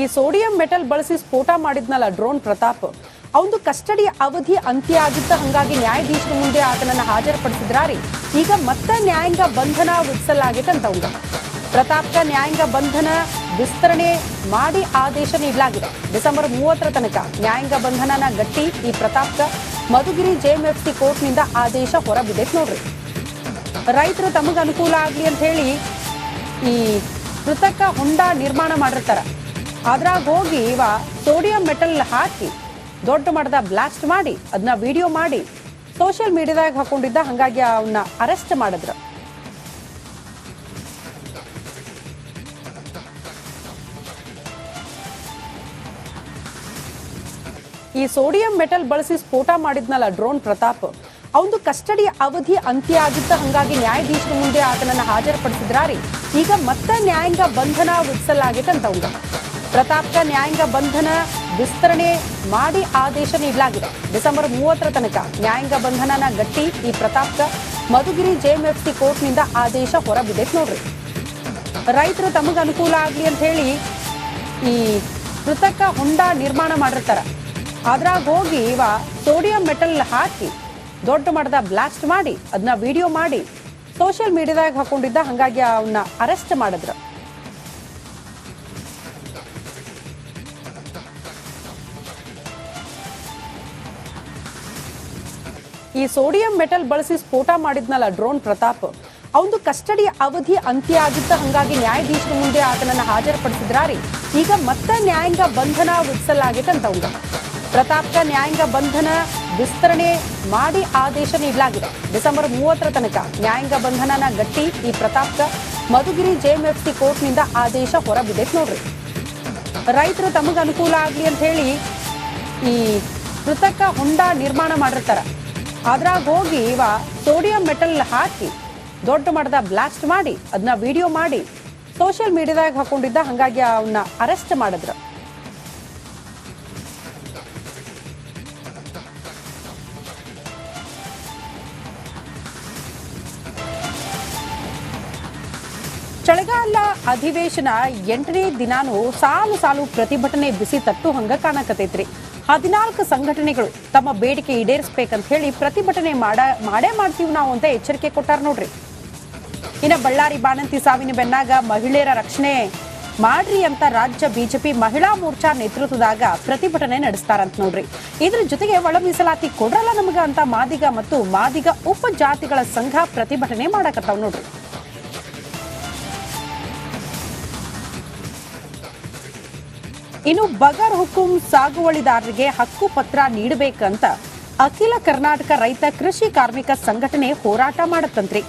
ಈ sodium metal ಬಳಸಿ ಸ್ಫೋಟ ಮಾಡಿದ್ನಲ್ಲ ಡ್ರೋನ್ ಪ್ರತಾಪ್. ಅವನು ಕಸ್ಟಡಿ ಅವಧಿ ಅಂತ್ಯ ಆಗಿದ್ದ ಹಂಗಾಗಿ ನ್ಯಾಯಾಧೀಶರ ಮುಂದೆ ಆತನನ್ನ ಹಾಜರುಪಡಿಸಿದ್ರಾರಿ. ಈಗ ಮತ್ತೆ ನ್ಯಾಯಾಂಗ ಬಂಧನ ವಿಧಿಸಲಾಗಿತ್ತಂತ ಅವಂಗ. ಪ್ರತಾಪ್ಗ ನ್ಯಾಯಾಂಗ ಬಂಧನ ವಿಸ್ತರಣೆ ಮಾಡಿ ಆದೇಶ ನೀಡಲಾಗಿದೆ. ಡಿಸೆಂಬರ್ ಮೂವತ್ತರ ತನಕ ನ್ಯಾಯಾಂಗ ಬಂಧನನ ಗಟ್ಟಿ ಈ ಪ್ರತಾಪ್ಗ ಮಧುಗಿರಿ ಜೆಎಂಎಫ್ಸಿ ಕೋರ್ಟ್ನಿಂದ ಆದೇಶ ಹೊರಬಿದ್ದೈತೆ ನೋಡ್ರಿ. ರೈತರು ತಮಗೆ ಅನುಕೂಲ ಆಗಲಿ ಅಂತ ಹೇಳಿ ಈ ಕೃತಕ ಹೊಂಡ ನಿರ್ಮಾಣ ಮಾಡಿರ್ತಾರ. ಅದ್ರಾಗ ಹೋಗಿ ಇವ ಸೋಡಿಯಂ ಮೆಟಲ್ ಹಾಕಿ ದೊಡ್ಡ ಮಟ್ಟದ ಬ್ಲಾಸ್ಟ್ ಮಾಡಿ ಅದನ್ನ ವಿಡಿಯೋ ಮಾಡಿ ಸೋಷಿಯಲ್ ಮೀಡಿಯಾದಾಗ ಹಾಕೊಂಡಿದ್ದ, ಹಂಗಾಗಿ ಅವನ್ನ ಅರೆಸ್ಟ್ ಮಾಡಿದ್ರು. ಈ ಸೋಡಿಯಂ ಮೆಟಲ್ ಬಳಸಿ ಸ್ಫೋಟ ಮಾಡಿದ್ನಲ್ಲ ಡ್ರೋನ್ ಪ್ರತಾಪ್ ಅವನು ಕಸ್ಟಡಿ ಅವಧಿ ಅಂತ್ಯ ಆಗಿದ್ದ, ಹಂಗಾಗಿ ನ್ಯಾಯಾಧೀಶರ ಮುಂದೆ ಆತನನ್ನು ಹಾಜರುಪಡಿಸಿದ್ರಾರಿ. ಈಗ ಮತ್ತೆ ನ್ಯಾಯಾಂಗ ಬಂಧನ ವಿಧಿಸಲಾಗಿತ್ತಂತ ಅವಂಗ ಪ್ರತಾಪ್ಗ ನ್ಯಾಯಾಂಗ ಬಂಧನ ವಿಸ್ತರಣೆ ಮಾಡಿ ಆದೇಶ ನೀಡಲಾಗಿದೆ. ಡಿಸೆಂಬರ್ ಮೂವತ್ತರ ತನಕ ನ್ಯಾಯಾಂಗ ಬಂಧನನ ಗಟ್ಟಿ ಈ ಪ್ರತಾಪ್ಗ ಮಧುಗಿರಿ ಜೆಎಂಎಫ್ಸಿ ಕೋರ್ಟ್ನಿಂದ ಆದೇಶ ಹೊರಬಿದ್ದೈತೆ ನೋಡ್ರಿ. ರೈತರು ತಮಗೆ ಅನುಕೂಲ ಆಗಲಿ ಅಂತ ಹೇಳಿ ಈ ಕೃತಕ ಹೊಂಡ ನಿರ್ಮಾಣ ಮಾಡಿರ್ತಾರ. ಅದ್ರಾಗ ಹೋಗಿ ಇವ ಸೋಡಿಯಂ ಮೆಟಲ್ ಹಾಕಿ ದೊಡ್ಡ ಮಟ್ಟದ ಬ್ಲಾಸ್ಟ್ ಮಾಡಿ ಅದನ್ನ ವಿಡಿಯೋ ಮಾಡಿ ಸೋಷಿಯಲ್ ಮೀಡಿಯಾದಾಗ ಹಾಕೊಂಡಿದ್ದ, ಹಂಗಾಗಿ ಅವನ್ನ ಅರೆಸ್ಟ್ ಮಾಡಿದ್ರು. ಈ ಸೋಡಿಯಂ ಮೆಟಲ್ ಬಳಸಿ ಸ್ಫೋಟ ಮಾಡಿದ್ನಲ್ಲ ಡ್ರೋನ್ ಪ್ರತಾಪ್. ಅವನು ಕಸ್ಟಡಿ ಅವಧಿ ಅಂತ್ಯ ಆಗಿದ್ದ ಹಂಗಾಗಿ ನ್ಯಾಯಾಧೀಶರ ಮುಂದೆ ಆತನನ್ನ ಹಾಜರುಪಡಿಸಿದ್ರಾರಿ. ಈಗ ಮತ್ತೆ ನ್ಯಾಯಾಂಗ ಬಂಧನ ವಿಧಿಸಲಾಗಿತ್ತಂತ ಅವಂಗ ಪ್ರತಾಪ್ಗ ನ್ಯಾಯಾಂಗ ಬಂಧನ ವಿಸ್ತರಣೆ ಮಾಡಿ ಆದೇಶ ನೀಡಲಾಗಿದೆ. ಡಿಸೆಂಬರ್ ಮೂವತ್ತರ ತನಕ ನ್ಯಾಯಾಂಗ ಬಂಧನನ ಗಟ್ಟಿ ಈ ಪ್ರತಾಪ್ಗ ಮಧುಗಿರಿ ಜೆಎಂಎಫ್ಸಿ ಕೋರ್ಟ್ನಿಂದ ಆದೇಶ ಹೊರಬಿದ್ದೈತೆ ನೋಡ್ರಿ. ರೈತರು ತಮಗ ಅನುಕೂಲ ಆಗಲಿ ಅಂತ ಹೇಳಿ ಈ ಕೃತಕ ಹೊಂಡ ನಿರ್ಮಾಣ ಮಾಡಿರ್ತಾರ. ಅದ್ರಾಗ ಹೋಗಿ ಇವ ಸೋಡಿಯಂ ಮೆಟಲ್ ಹಾಕಿ ದೊಡ್ಡ ಮಟ್ಟದ ಬ್ಲಾಸ್ಟ್ ಮಾಡಿ ಅದನ್ನ ವಿಡಿಯೋ ಮಾಡಿ ಸೋಷಿಯಲ್ ಮೀಡಿಯಾದಾಗ ಹಾಕೊಂಡಿದ್ದ, ಹಂಗಾಗಿ ಅವನ್ನ ಅರೆಸ್ಟ್ ಮಾಡಿದ್ರು. ಚಳಿಗಾಲ ಅಧಿವೇಶನ ಎಂಟನೇ ದಿನಾನು ಸಾಲು ಸಾಲು ಪ್ರತಿಭಟನೆ ಬಿಸಿ ತಟ್ಟು ಹಂಗ ಕಾಣಕತೈತ್ರಿ ಹದಿನಾಲ್ಕು ಸಂಘಟನೆಗಳು ತಮ್ಮ ಬೇಡಿಕೆ ಈಡೇರಿಸಬೇಕಂತ ಹೇಳಿ ಪ್ರತಿಭಟನೆ ಮಾಡ, ಮಾಡೇ ಮಾಡ್ತೀವಿ ನಾವು ಅಂತ ಎಚ್ಚರಿಕೆ ಕೊಟ್ಟಾರ ನೋಡ್ರಿ. ಇನ್ನು ಬಳ್ಳಾರಿ ಬಾಣಂತಿ ಸಾವಿನ ಬೆನ್ನಾಗ ಮಹಿಳೆಯರ ರಕ್ಷಣೆ ಮಾಡ್ರಿ ಅಂತ ರಾಜ್ಯ ಬಿಜೆಪಿ ಮಹಿಳಾ ಮೋರ್ಚಾ ನೇತೃತ್ವದಾಗ ಪ್ರತಿಭಟನೆ ನಡೆಸ್ತಾರಂತ ನೋಡ್ರಿ. ಇದ್ರ ಜೊತೆಗೆ ಒಳ ಮೀಸಲಾತಿ ಕೊಡ್ರಲ್ಲ ನಮಗ ಅಂತ ಮಾದಿಗ ಮತ್ತು ಮಾದಿಗ ಉಪಜಾತಿಗಳ ಸಂಘ ಪ್ರತಿಭಟನೆ ಮಾಡಕತ್ತಾವ್ ನೋಡ್ರಿ. ಇನ್ನು ಬಗರ್ ಹುಕುಂ ಸಾಗುವಳಿದಾರರಿಗೆ ಹಕ್ಕು ಪತ್ರ ನೀಡಬೇಕಂತ ಅಖಿಲ ಕರ್ನಾಟಕ ರೈತ ಕೃಷಿ ಕಾರ್ಮಿಕ ಸಂಘಟನೆ ಹೋರಾಟ ಮಾಡತ್ತಂತ್ರಿ.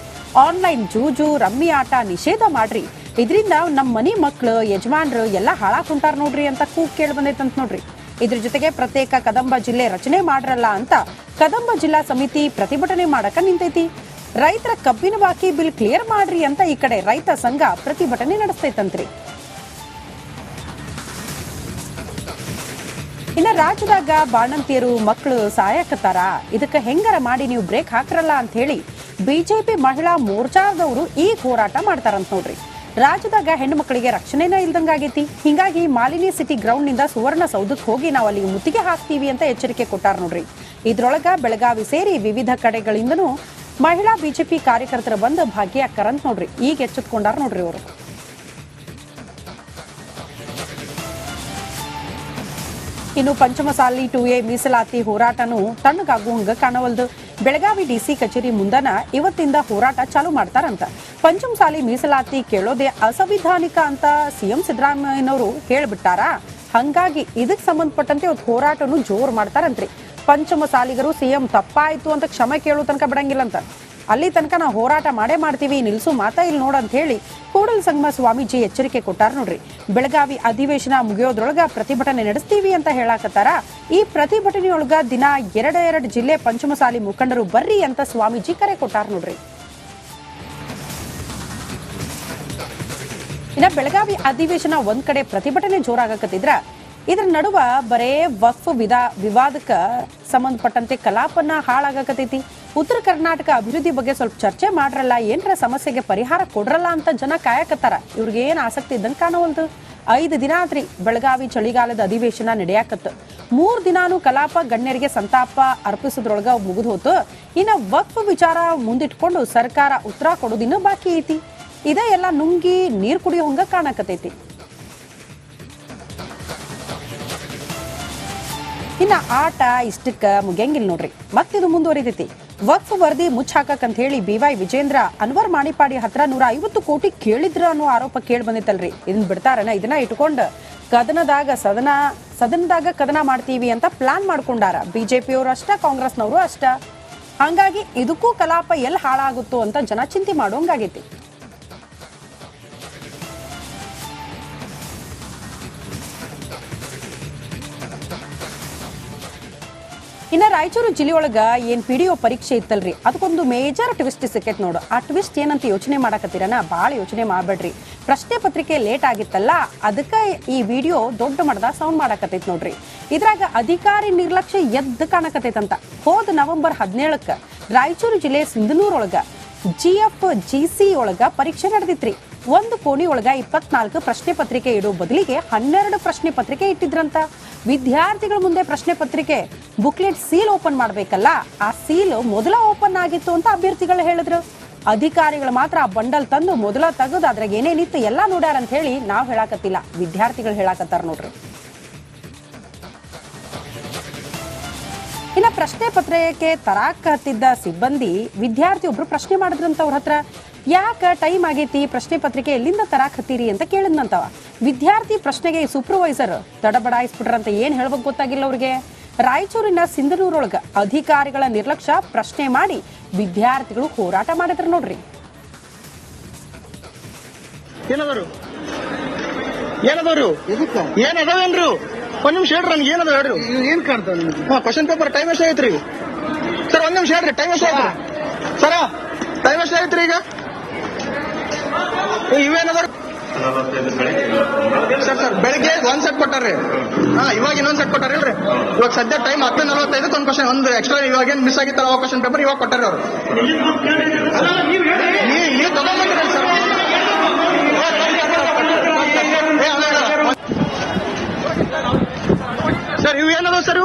ಆನ್ಲೈನ್ ಜೂಜು ರಮ್ಮಿ ಆಟ ನಿಷೇಧ ಮಾಡ್ರಿ. ಇದರಿಂದ ನಮ್ಮ ಮನೆ ಮಕ್ಕಳು ಯಜಮಾನ್ರು ಎಲ್ಲ ಹಾಳಾಕುಂಟಾರ ನೋಡ್ರಿ ಅಂತ ಕೂಗ್ ಕೇಳಿ ಬಂದೈತಂತ ನೋಡ್ರಿ. ಇದ್ರ ಜೊತೆಗೆ ಪ್ರತ್ಯೇಕ ಕದಂಬ ಜಿಲ್ಲೆ ರಚನೆ ಮಾಡ್ರಲ್ಲ ಅಂತ ಕದಂಬ ಜಿಲ್ಲಾ ಸಮಿತಿ ಪ್ರತಿಭಟನೆ ಮಾಡಕ ನಿಂತೈತಿ. ರೈತರ ಕಬ್ಬಿನ ಬಾಕಿ ಬಿಲ್ ಕ್ಲಿಯರ್ ಮಾಡ್ರಿ ಅಂತ ಈ ಕಡೆ ರೈತ ಸಂಘ ಪ್ರತಿಭಟನೆ ನಡೆಸ್ತೈತಂತ್ರಿ. ಇನ್ನ ರಾಜ್ಯದಾಗ ಬಾಣಂತಿಯರು ಮಕ್ಕಳು ಸಾಯಕತ್ತಾರ? ಇದಕ್ಕೆ ಹೆಂಗರ ಮಾಡಿ ನೀವು ಬ್ರೇಕ್ ಹಾಕ್ರಲ್ಲ ಅಂತ ಹೇಳಿ ಬಿಜೆಪಿ ಮಹಿಳಾ ಮೋರ್ಚಾದವರು ಈ ಹೋರಾಟ ಮಾಡ್ತಾರಂತ ನೋಡ್ರಿ. ರಾಜ್ಯದಾಗ ಹೆಣ್ಣು ಮಕ್ಕಳಿಗೆ ರಕ್ಷಣೆನ ಇಲ್ದಂಗಾಗೈತಿ ಹಿಂಗಾಗಿ ಮಾಲಿನಿ ಸಿಟಿ ಗ್ರೌಂಡ್ನಿಂದ ಸುವರ್ಣ ಸೌಧಕ್ಕೆ ಹೋಗಿ ನಾವು ಅಲ್ಲಿ ಮುತ್ತಿಗೆ ಹಾಕ್ತೀವಿ ಅಂತ ಎಚ್ಚರಿಕೆ ಕೊಟ್ಟಾರ ನೋಡ್ರಿ. ಇದ್ರೊಳಗ ಬೆಳಗಾವಿ ಸೇರಿ ವಿವಿಧ ಕಡೆಗಳಿಂದನೂ ಮಹಿಳಾ ಬಿಜೆಪಿ ಕಾರ್ಯಕರ್ತರ ಬಂದು ಭಾಗಿಯಾಕರಂತ ನೋಡ್ರಿ. ಈಗ ಎಚ್ಚೆತ್ಕೊಂಡಾರ ನೋಡ್ರಿ ಅವರು. ಇನ್ನು ಪಂಚಮಸಾಲಿ ಟು ಎ ಮೀಸಲಾತಿ ಹೋರಾಟನು ತಣ್ಣಗಾಗುವಂಗ ಕಾಣವಲ್ದು. ಬೆಳಗಾವಿ ಡಿಸಿ ಕಚೇರಿ ಮುಂದನ ಇವತ್ತಿಂದ ಹೋರಾಟ ಚಾಲು ಮಾಡ್ತಾರಂತ. ಪಂಚಮಸಾಲಿ ಮೀಸಲಾತಿ ಕೇಳೋದೇ ಅಸಂವಿಧಾನಿಕ ಅಂತ ಸಿಎಂ ಸಿದ್ದರಾಮಯ್ಯನವರು ಹೇಳ್ಬಿಟ್ಟಾರ? ಹಂಗಾಗಿ ಇದಕ್ಕೆ ಸಂಬಂಧಪಟ್ಟಂತೆ ಇವತ್ತು ಹೋರಾಟನು ಜೋರ್ ಮಾಡ್ತಾರಂತ್ರಿ. ಪಂಚಮಸಾಲಿಗರು ಸಿಎಂ ತಪ್ಪಾಯಿತು ಅಂತ ಕ್ಷಮೆ ಕೇಳೋ ತನಕ ಬಿಡಂಗಿಲ್ಲಂತ. ಅಲ್ಲಿ ತನಕ ನಾವು ಹೋರಾಟ ಮಾಡೇ ಮಾಡ್ತೀವಿ, ನಿಲ್ಸು ಮಾತಾ ಇಲ್ಲಿ ನೋಡ ಅಂತ ಹೇಳಿ ಕೂಡಲ ಸಂಗಮ ಸ್ವಾಮೀಜಿ ಎಚ್ಚರಿಕೆ ಕೊಟ್ಟಾರ ನೋಡ್ರಿ. ಬೆಳಗಾವಿ ಅಧಿವೇಶನ ಮುಗಿಯೋದ್ರೊಳಗ ಪ್ರತಿಭಟನೆ ನಡೆಸ್ತೀವಿ ಅಂತ ಹೇಳಾಕತ್ತಾರ. ಈ ಪ್ರತಿಭಟನೆಯೊಳಗ ದಿನ ಎರಡು ಎರಡು ಜಿಲ್ಲೆ ಪಂಚಮಸಾಲಿ ಮುಖಂಡರು ಬರ್ರಿ ಅಂತ ಸ್ವಾಮೀಜಿ ಕರೆ ಕೊಟ್ಟಾರ ನೋಡ್ರಿ. ಇನ್ನ ಬೆಳಗಾವಿ ಅಧಿವೇಶನ ಒಂದ್ ಕಡೆ ಪ್ರತಿಭಟನೆ ಜೋರಾಗಕತ್ತಿದ್ರ, ಇದ್ರ ನಡುವ ಬರೇ ವಕ್ಫ್ ವಿಧ ವಿವಾದಕ್ಕ ಸಂಬಂಧಪಟ್ಟಂತೆ ಕಲಾಪನ ಹಾಳಾಗಕತ್ತೈತಿ. ಉತ್ತರ ಕರ್ನಾಟಕ ಅಭಿವೃದ್ಧಿ ಬಗ್ಗೆ ಸ್ವಲ್ಪ ಚರ್ಚೆ ಮಾಡ್ರಲ್ಲ, ಏನರ ಸಮಸ್ಯೆಗೆ ಪರಿಹಾರ ಕೊಡ್ರಲ್ಲ ಅಂತ ಜನ ಕಾಯಕತ್ತಾರ. ಇವ್ರಿಗೆ ಏನು ಆಸಕ್ತಿ ಇದ್ದಂಗೆ ಕಾಣವಲ್ದು ಐದು ದಿನ ಆತ್ರಿ ಬೆಳಗಾವಿ ಚಳಿಗಾಲದ ಅಧಿವೇಶನ ನಡೆಯಾಕತ್ತ. ಮೂರು ದಿನಾನು ಕಲಾಪ, ಗಣ್ಯರಿಗೆ ಸಂತಾಪ ಅರ್ಪಿಸೋದ್ರೊಳಗ ಮುಗಿದು ಹೋತು. ಇನ್ನ ವಕ್ಫ್ ವಿಚಾರ ಮುಂದಿಟ್ಕೊಂಡು ಸರ್ಕಾರ ಉತ್ತರ ಕೊಡೋದಿನ್ನ ಬಾಕಿ ಐತಿ. ಇದೇ ಎಲ್ಲ ನುಂಗಿ ನೀರು ಕುಡಿಯೋ ಹಂಗ ಕಾಣಕತೈತಿ ಇನ್ನ ಆಟ, ಇಷ್ಟಕ್ಕೆ ಮುಗಿಯಂಗಿಲ್ಲ ನೋಡ್ರಿ. ಮತ್ತಿದು ಮುಂದುವರಿತೈತಿ. ವಕ್ಫ್ ವರದಿ ಮುಚ್ಚಾಕಕ್ ಅಂತ ಹೇಳಿ ಬಿ ವೈ ವಿಜೇಂದ್ರ ಅನ್ವರ್ ಮಾಣಿಪಾಡಿ ಹತ್ರ ನೂರ ಐವತ್ತು ಕೋಟಿ ಕೇಳಿದ್ರ ಅನ್ನೋ ಆರೋಪ ಕೇಳಿ ಬಂದಿತ್ತಲ್ರಿ. ಇದನ್ನ ಬಿಡ್ತಾರನ, ಇದನ್ನ ಇಟ್ಕೊಂಡು ಕದನದಾಗ ಸದನ, ಸದನದಾಗ ಕದನ ಮಾಡ್ತೀವಿ ಅಂತ ಪ್ಲಾನ್ ಮಾಡ್ಕೊಂಡಾರ. ಬಿಜೆಪಿಯವರು ಅಷ್ಟ, ಕಾಂಗ್ರೆಸ್ನವರು ಅಷ್ಟ. ಹಂಗಾಗಿ ಇದಕ್ಕೂ ಕಲಾಪ ಎಲ್ಲಿ ಹಾಳಾಗುತ್ತೋ ಅಂತ ಜನ ಚಿಂತೆ ಮಾಡೋಂಗಾಗೈತಿ ಇನ್ನ ರಾಯಚೂರು ಜಿಲ್ಲೆಯೊಳಗ ಏನ್ ಪಿ ಡಿ ಒ ಪರೀಕ್ಷೆ ಇತ್ತಲ್ರಿ? ಅದಕ್ಕೊಂದು ಮೇಜರ್ ಟ್ವಿಸ್ಟ್ ಸಿಕ್ಕೈತ್ ನೋಡು. ಆ ಟ್ವಿಸ್ಟ್ ಏನಂತ ಯೋಚನೆ ಮಾಡಕತ್ತೀರನ? ಭಾಳ ಯೋಚನೆ ಮಾಡಬೇಡ್ರಿ. ಪ್ರಶ್ನೆ ಪತ್ರಿಕೆ ಲೇಟ್ ಆಗಿತ್ತಲ್ಲ, ಅದಕ್ಕೆ ಈ ವಿಡಿಯೋ ದೊಡ್ಡ ಮಟ್ಟದ ಸೌಂಡ್ ಮಾಡಕತ್ತೈತ್ ನೋಡ್ರಿ. ಇದ್ರಾಗ ಅಧಿಕಾರಿ ನಿರ್ಲಕ್ಷ್ಯ ಎದ್ದು ಕಾಣಕತ್ತೈತಂತ. ಹೋದ ನವೆಂಬರ್ ಹದಿನೇಳಕ್ಕೆ ರಾಯಚೂರು ಜಿಲ್ಲೆ ಸಿಂಧನೂರೊಳಗ ಜಿ ಎಫ್ ಜಿ ಸಿ ಒಳಗ ಪರೀಕ್ಷೆ ನಡೆದಿತ್ರಿ. ಒಂದು ಕೋಣಿ ಒಳಗೆ ಇಪ್ಪತ್ನಾಲ್ಕು ಪ್ರಶ್ನೆ ಪತ್ರಿಕೆ ಇಡೋ ಬದಲಿಗೆ ಹನ್ನೆರಡು ಪ್ರಶ್ನೆ ಪತ್ರಿಕೆ ಇಟ್ಟಿದ್ರಂತ. ವಿದ್ಯಾರ್ಥಿಗಳ ಮುಂದೆ ಪ್ರಶ್ನೆ ಪತ್ರಿಕೆ ಬುಕ್ಲೆಟ್ ಸೀಲ್ ಓಪನ್ ಮಾಡಬೇಕಲ್ಲ, ಆ ಸೀಲ್ ಮೊದಲ ಓಪನ್ ಆಗಿತ್ತು ಅಂತ ಅಭ್ಯರ್ಥಿಗಳು ಹೇಳಿದ್ರು. ಅಧಿಕಾರಿಗಳು ಮಾತ್ರ ಆ ಬಂಡಲ್ ತಂದು ಮೊದಲ ತೆಗೆದು ಅದ್ರಾಗ ಏನೇನಿತ್ತು ಎಲ್ಲ ನೋಡ್ಯಾರ ಅಂತ ಹೇಳಿ ನಾವು ಹೇಳಾಕತ್ತಿಲ್ಲ. ವಿದ್ಯಾರ್ಥಿಗಳು ಹೇಳಾಕತ್ತಾರ ನೋಡ್ರಿ. ಇನ್ನ ಪ್ರಶ್ನೆ ಪತ್ರಿಕೆ ತರಾಕ ಹತ್ತಿದ್ದ ಸಿಬ್ಬಂದಿ, ವಿದ್ಯಾರ್ಥಿ ಒಬ್ರು ಪ್ರಶ್ನೆ ಮಾಡಿದ್ರಂತ ಅವ್ರ ಹತ್ರ. ಯಾಕ ಟೈಮ್ ಆಗೈತಿ? ಪ್ರಶ್ನೆ ಪತ್ರಿಕೆ ಎಲ್ಲಿಂದ ತರಾಕತ್ತೀರಿ ಅಂತ ಕೇಳಿದ್ನಂತವ. ವಿದ್ಯಾರ್ಥಿ ಪ್ರಶ್ನೆಗೆ ಸೂಪರ್ವೈಸರ್ ತಡಬಡಾಯಿಸ್ಬಿಟ್ರಂತ ಏನ್ ಹೇಳ್ಬೇಕು ಗೊತ್ತಾಗಿಲ್ಲ ಅವ್ರಿಗೆ. ರಾಯಚೂರಿನ ಸಿಂಧನೂರೊಳಗ ಅಧಿಕಾರಿಗಳ ನಿರ್ಲಕ್ಷ್ಯ ಪ್ರಶ್ನೆ ಮಾಡಿ ವಿದ್ಯಾರ್ಥಿಗಳು ಹೋರಾಟ ಮಾಡಿದ್ರು ನೋಡ್ರಿ. ಏನದವರು? ಏನದವರು? ಎದಕ್ಕ? ಏನದವೇನ್ರು? ಒಂದ್ ನಿಮಿಷ ಹೇಳ್ರಿ ನನ್ಗೆ ಏನದ ಹೇಳ್ರಿ. ಇವ್ ಏನ್ ಕಾಣ್ತಾವ ನಿಮ್ಗೆ? ಹಾ ಕ್ವಶನ್ ಪೇಪರ್ ಟೈಮ್ ಎಷ್ಟು ಐತ್ರಿ ಸರ್ ಒಂದ್ ನಿಮಿಷ ಹೇಳ್ರಿ ಟೈಮ್ ಎಷ್ಟು ಐತ್ರಿ ಸರ ಟೈಮ್ ಎಷ್ಟು ಐತ್ರಿ ಈಗ? ಸರ್ ಸರ್ ಬೆಳಿಗ್ಗೆ ಒಂದ್ ಸೆಟ್ ಕೊಟ್ಟಾರ್ರಿ. ಹಾ ಇವಾಗ ಇನ್ನೊಂದ್ ಸೆಟ್ ಕೊಟ್ಟಾರಿಲ್ರಿ ಇವಾಗ ಸದ್ಯ ಟೈಮ್ ಹತ್ತು ನಲವತ್ತೈದು ಒಂದು ಕ್ವಶನ್ ಒಂದು ಎಕ್ಸ್ಟ್ರಾ ಇವಾಗ ಏನ್ ಮಿಸ್ ಆಗಿತ್ತಲ್ಲ ಆ ಕ್ವಶನ್ ಪೇಪರ್ ಇವಾಗ ಕೊಟ್ಟಾರ ಅವ್ರು. ನೀವು ತಗೊಂಡ್ಬಂದ್ರಿ ಸರ್. ಇವ್. ಸರ್ ಇವು ಏನದ ಸರ್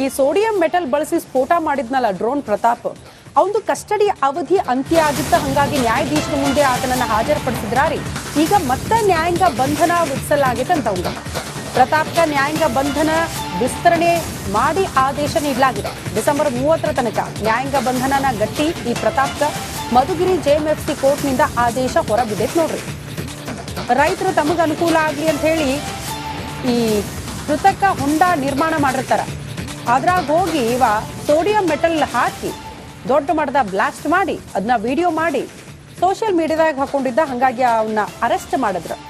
ಈ ಸೋಡಿಯಂ ಮೆಟಲ್ ಬಳಸಿ ಸ್ಫೋಟ ಮಾಡಿದ್ನಲ್ಲ ಡ್ರೋನ್ ಪ್ರತಾಪ್. ಅವಂದು ಕಸ್ಟಡಿ ಅವಧಿ ಅಂತ್ಯ ಆಗಿತ್ತ ಹಂಗಾಗಿ ನ್ಯಾಯಾಧೀಶರ ಮುಂದೆ ಆತನನ್ನ ಹಾಜರುಪಡಿಸಿದ್ರಾರಿ. ಈಗ ಮತ್ತೆ ನ್ಯಾಯಾಂಗ ಬಂಧನ ವಿಧಿಸಲಾಗಿತ್ತಂತ ಅವ್ನ ಪ್ರತಾಪ್ಕ ನ್ಯಾಯಾಂಗ ಬಂಧನ ವಿಸ್ತರಣೆ ಮಾಡಿ ಆದೇಶ ನೀಡಲಾಗಿದೆ. ಡಿಸೆಂಬರ್ ಮೂವತ್ತರ ತನಕ ನ್ಯಾಯಾಂಗ ಬಂಧನನ ಗಟ್ಟಿ ಈ ಪ್ರತಾಪ್ಕ ಮಧುಗಿರಿ ಜೆಎಂಎಫ್ಸಿ ಕೋರ್ಟ್ನಿಂದ ಆದೇಶ ಹೊರಬಿದ್ದೈತೆ ನೋಡ್ರಿ. ರೈತರು ತಮಗೆ ಅನುಕೂಲ ಆಗಲಿ ಅಂತ ಹೇಳಿ ಈ ಕೃತಕ ಹೊಂಡ ನಿರ್ಮಾಣ ಮಾಡಿರ್ತಾರೆ. ಅದ್ರಾಗ ಹೋಗಿ ಇವ ಸೋಡಿಯಂ ಮೆಟಲ್ ಹಾಕಿ ದೊಡ್ಡ ಮಟ್ಟದ ಬ್ಲಾಸ್ಟ್ ಮಾಡಿ ಅದನ್ನ ವಿಡಿಯೋ ಮಾಡಿ ಸೋಷಿಯಲ್ ಮೀಡಿಯಾದಾಗ ಹಾಕೊಂಡಿದ್ದ ಹಂಗಾಗಿ ಅವನ್ನ ಅರೆಸ್ಟ್ ಮಾಡಿದ್ರು.